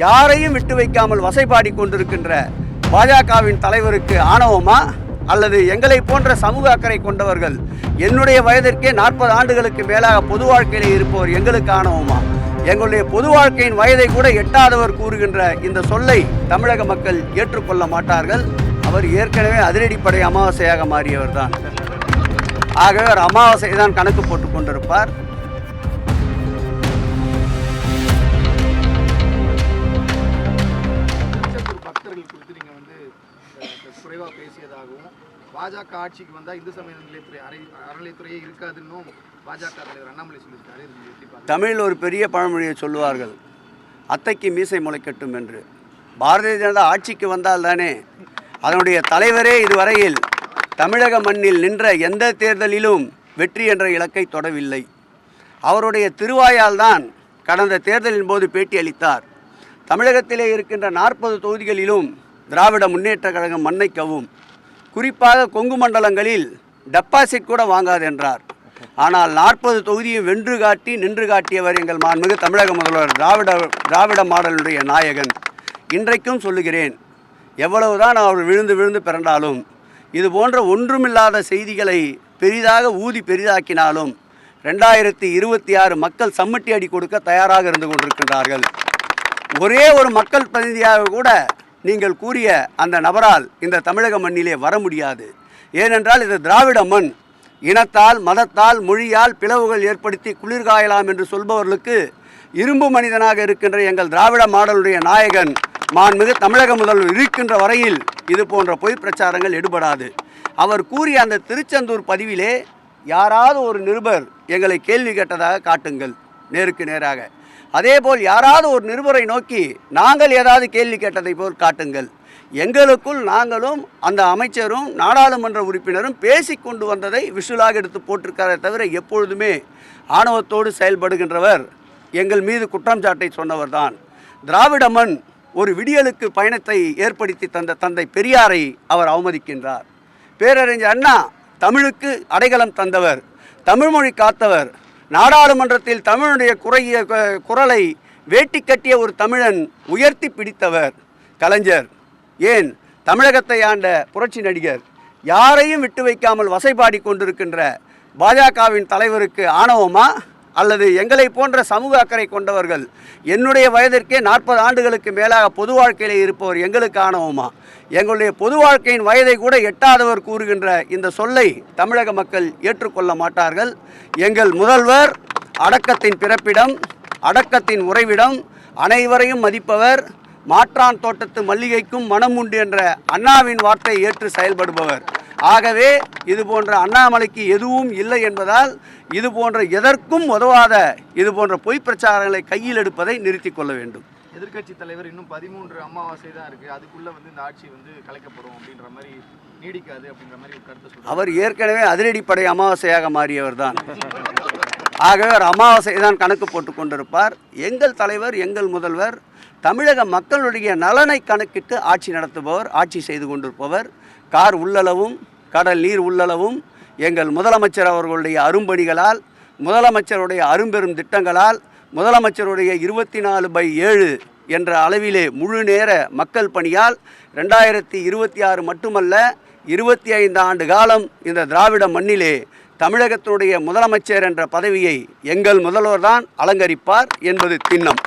யாரையும் விட்டு வைக்காமல் வசைபாடி கொண்டிருக்கின்ற பாஜகவின் தலைவருக்கு ஆணவமா? அல்லது எங்களை போன்ற சமூக அக்கறை கொண்டவர்கள் என்னுடைய வயதிற்கே நாற்பது ஆண்டுகளுக்கு மேலாக பொது வாழ்க்கையிலே இருப்பவர் எங்களுக்கு ஆணவமா? எங்களுடைய பொது வாழ்க்கையின் வயதை கூட எட்டாதவர் கூறுகின்ற இந்த சொல்லை தமிழக மக்கள் ஏற்றுக்கொள்ள மாட்டார்கள். அவர் ஏற்கனவே அதிரடிப்படை அமாவாசையாக மாறியவர் தான் ஆகவே அவர் அமாவாசை தான் கணக்கு போட்டுக் கொண்டிருப்பார். குறைவாக பேசியதாகவும் பாஜக ஆட்சிக்கு வந்தால் இந்து சமய நிலையத்துறை அறை அறநிலைத்துறையே இருக்காதுன்னும் பாஜக தலைவர் அண்ணாமலை சொல்லியிருக்காரு. தமிழில் ஒரு பெரிய பழமொழியை சொல்லுவார்கள். அத்தைக்கு மீசை முளைக்கட்டும் என்று. பாரதிய ஜனதா ஆட்சிக்கு வந்தால் தானே அதனுடைய தலைவரே இதுவரையில் தமிழக மண்ணில் நின்ற எந்த தேர்தலிலும் வெற்றி என்ற இலக்கை தொடவில்லை. அவருடைய திருவாயால் தான் கடந்த தேர்தலின் போது பேட்டி அளித்தார் தமிழகத்திலே இருக்கின்ற நாற்பது தொகுதிகளிலும் திராவிட முன்னேற்ற கழகம் மண்ணை கவும் குறிப்பாக கொங்கு மண்டலங்களில் டெபாசிட் கூட வாங்காது என்றார். ஆனால் நாற்பது தொகுதியும் வென்று காட்டி நின்று காட்டியவர் எங்கள் மாண்புமிகு தமிழக முதல்வர் திராவிட திராவிட மாடலுடைய நாயகன். இன்றைக்கும் சொல்லுகிறேன் எவ்வளவுதான் அவர் விழுந்து விழுந்து பிறண்டாலும் இது போன்ற ஒன்றுமில்லாத செய்திகளை பெரிதாக ஊதி பெரிதாக்கினாலும் ரெண்டாயிரத்தி இருபத்தி ஆறு மக்கள் சம்மட்டி அடி கொடுக்க தயாராக இருந்து கொண்டிருக்கின்றார்கள். ஒரே ஒரு மக்கள் பிரதிநிதியாக கூட நீங்கள் கூறிய அந்த நபரால் இந்த தமிழக மண்ணிலே வர முடியாது. ஏனென்றால் இது திராவிட மண். இனத்தால் மதத்தால் மொழியால் பிளவுகள் ஏற்படுத்தி குளிர்காயலாம் என்று சொல்பவர்களுக்கு இரும்பு மனிதனாக இருக்கின்ற எங்கள் திராவிட மாடலுடைய நாயகன் மாண்புமிகு தமிழக முதல்வர் இருக்கின்ற வரையில் இது போன்ற பொய் பிரச்சாரங்கள் எடுபடாது. அவர் கூறிய அந்த திருச்செந்தூர் பதிவிலே யாராவது ஒரு நிருபர் எங்களை கேள்வி கேட்டதாக காட்டுங்கள். நேருக்கு நேராக. அதேபோல் யாராவது ஒரு நிருபரை நோக்கி நாங்கள் ஏதாவது கேள்வி கேட்டதை போல் காட்டுங்கள். எங்களுக்குள் நாங்களும் அந்த அமைச்சரும் நாடாளுமன்ற உறுப்பினரும் பேசி கொண்டு வந்ததை விஷுவலாக எடுத்து போட்டிருக்காரே தவிர எப்பொழுதுமே ஆணவத்தோடு செயல்படுகின்றவர் எங்கள் மீது குற்றம் சாட்டை சொன்னவர் தான் ஒரு விடியலுக்கு பயணத்தை ஏற்படுத்தி தந்த தந்தை பெரியாரை அவர் அவமதிக்கின்றார். பேரறிஞர் அண்ணா தமிழுக்கு அடைக்கலம் தந்தவர் தமிழ்மொழி காத்தவர் நாடாளுமன்றத்தில் தமிழுடைய குறைய குரலை வேட்டி கட்டிய ஒரு தமிழன் உயர்த்தி பிடித்தவர் கலைஞர். ஏன்? தமிழகத்தை ஆண்ட புரட்சி நடிகர். யாரையும் விட்டு வைக்காமல் வசைபாடி கொண்டிருக்கின்ற பாஜகவின் தலைவருக்கு ஆணவமா? அல்லது எங்களை போன்ற சமூக அக்கறை கொண்டவர்கள் என்னுடைய வயதிற்கே நாற்பது ஆண்டுகளுக்கு மேலாக பொது வாழ்க்கையில் இருப்பவர் எங்களுக்கு ஆணவமா எங்களுடைய பொது வாழ்க்கையின் வயதை கூட எட்டாதவர் கூறுகின்ற இந்த சொல்லை தமிழக மக்கள் ஏற்றுக்கொள்ள மாட்டார்கள். எங்கள் முதல்வர் அடக்கத்தின் பிறப்பிடம் அடக்கத்தின் உறைவிடம் அனைவரையும் மதிப்பவர் மாற்றான் தோட்டத்து மல்லிகைக்கும் மனம் உண்டு என்ற அண்ணாவின் வார்த்தை ஏற்று செயல்படுபவர். ஆகவே இது போன்ற அண்ணாமலைக்கு எதுவும் இல்லை என்பதால் இது போன்ற எதற்கும் உதவாத இது போன்ற பொய் பிரச்சாரங்களை கையில் எடுப்பதை நிறுத்திக் கொள்ள வேண்டும். எதிர்க்கட்சி தலைவர் இன்னும் பதிமூன்று அமாவாசை தான் இருக்கு. அதுக்குள்ள வந்து இந்த ஆட்சி வந்து கலைக்கப்படும் அப்படின்ற மாதிரி நீடிக்காது அப்படின்ற மாதிரி ஒரு கருத்தை அவர் ஏற்கனவே அதிரடிப்படை அமாவாசையாக மாறியவர் தான். ஆகவே அவர் அமாவாசை தான் கணக்கு போட்டு கொண்டிருப்பார். எங்கள் தலைவர் எங்கள் முதல்வர் தமிழக மக்களுடைய நலனை கணக்கிட்டு ஆட்சி நடத்துபவர் ஆட்சி செய்து கொண்டிருப்பவர் கார் உள்ளளவும் கடல் நீர் உள்ளளவும் எங்கள் முதலமைச்சர் அவர்களுடைய அரும்பணிகளால் முதலமைச்சருடைய அரும்பெரும் திட்டங்களால் முதலமைச்சருடைய இருபத்தி நாலு பை ஏழு என்ற அளவிலே முழு நேர மக்கள் பணியால் ரெண்டாயிரத்தி இருபத்தி ஆறு மட்டுமல்ல இருபத்தி ஐந்து ஆண்டு காலம் இந்த திராவிட மண்ணிலே தமிழகத்தினுடைய முதலமைச்சர் என்ற பதவியை எங்கள் முதல்வர்தான் அலங்கரிப்பார் என்பது திண்ணம்.